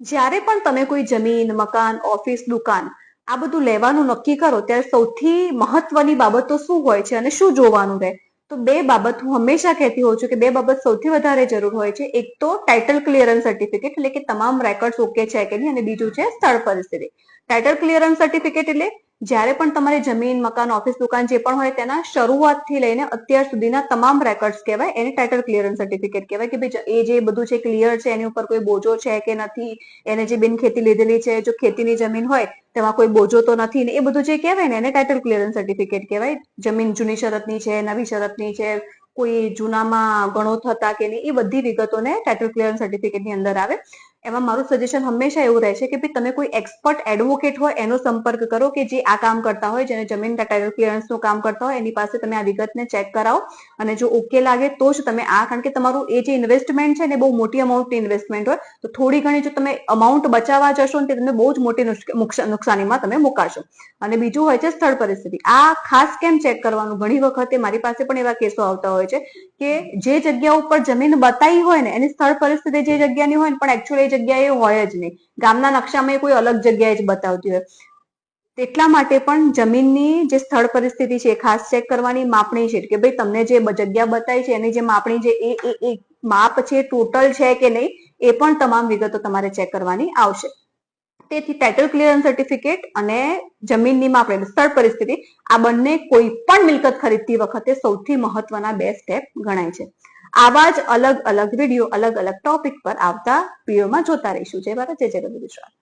જ્યારે પણ તમે કોઈ જમીન, મકાન, ઓફિસ, દુકાન આ બધું લેવાનું નક્કી કરો, ત્યારે સૌથી મહત્વની બાબતો શું હોય છે અને શું જોવાનું રહે? તો બે બાબત હું હંમેશા કહેતી હોઉં છું કે બે બાબત સૌથી વધારે જરૂર હોય છે. એક તો ટાઇટલ ક્લિયરન્સ સર્ટિફિકેટ એટલે કે તમામ રેકોર્ડ્સ ઓકે છે કે નહીં? અને બીજું છે સ્થળ પરિસ્થિતિ. ટાઇટલ ક્લિયરન્સ સર્ટિફિકેટ એટલે જ્યારે પણ તમારી જમીન, મકાન, ઓફિસ, દુકાન જે પણ હોય તેના શરૂઆતથી લઈને અત્યાર સુધીના તમામ રેકોર્ડ્સ કહેવાય, એને ટાઇટલ ક્લિયરન્સ સર્ટિફિકેટ કહેવાય કે ભાઈ એ જે બધું છે ક્લિયર છે, એની ઉપર કોઈ બોજો છે કે નથી, એને જે બિન ખેતી લીધેલી છે, જો ખેતીની જમીન હોય, તેમાં કોઈ બોજો તો નથી ને એ બધું જે કહેવાય ને એને ટાઇટલ ક્લિયરન્સ સર્ટિફિકેટ કહેવાય. જમીન જૂની શરતની છે, નવી શરતની છે, કોઈ જૂનામાં ગણો થતા કે નહીં, એ બધી વિગતોને ટાઇટલ ક્લિયરન્સ સર્ટિફિકેટની અંદર આવે. એમાં મારું સજેશન હંમેશા એવું રહેશે કે ભાઈ તમે કોઈ એક્સપર્ટ એડવોકેટ હોય, એનો સંપર્ક કરો કે જે આ કામ કરતા હોય, જેને જમીન ટાઇટલ ક્લિયરન્સનું કામ કરતા હોય, એની પાસે તમે આ વિગતને ચેક કરાવો. અને જો ઓકે લાગે તો જ તમે આ, કારણ કે તમારું એ જે ઇન્વેસ્ટમેન્ટ છે ને બહુ મોટી અમાઉન્ટની ઇન્વેસ્ટમેન્ટ હોય, તો થોડી ઘણી જો તમે અમાઉન્ટ બચાવવા જશો ને તે તમને બહુ જ મોટી નુકસ- નુકસા- નુકસાનીમાં તમે મુકાશો. અને બીજું હોય છે સ્થળ પરિસ્થિતિ. આ ખાસ કેમ ચેક કરવાનું? ઘણી વખતે મારી પાસે પણ એવા કેસો આવતા હોય છે કે જે જગ્યા ઉપર જમીન બતાવી હોય ને, એની સ્થળ પરિસ્થિતિ જે જગ્યાની હોય ને, પણ એકચ્યુઅલી જગ્યાએ હોય જ નહીં. ગામના નકશામાં એ કોઈ અલગ જગ્યાએ જ બતાવતી હોય. એટલા માટે પણ જમીનની જે સ્થળ પરિસ્થિતિ છે ખાસ ચેક કરવાની માપણી છે કે ભાઈ તમને જે જગ્યા બતાવી છે એની જે માપણી છે, એ એ માપ છે ટોટલ છે કે નહીં, એ પણ તમામ વિગતો તમારે ચેક કરવાની આવશે. તેથી ટાઇટલ ક્લિયરન્સ સર્ટિફિકેટ અને જમીનની માપણી, સ્થળ પરિસ્થિતિ, આ બંને કોઈ પણ મિલકત ખરીદતી વખતે સૌથી મહત્વના બે સ્ટેપ ગણાય છે. આવા જ અલગ અલગ વીડિયો અલગ અલગ ટોપિક પર આવતા વિડીયોમાં જોતા રહીશું. જય ભારત, જય જગત ગુજરાત.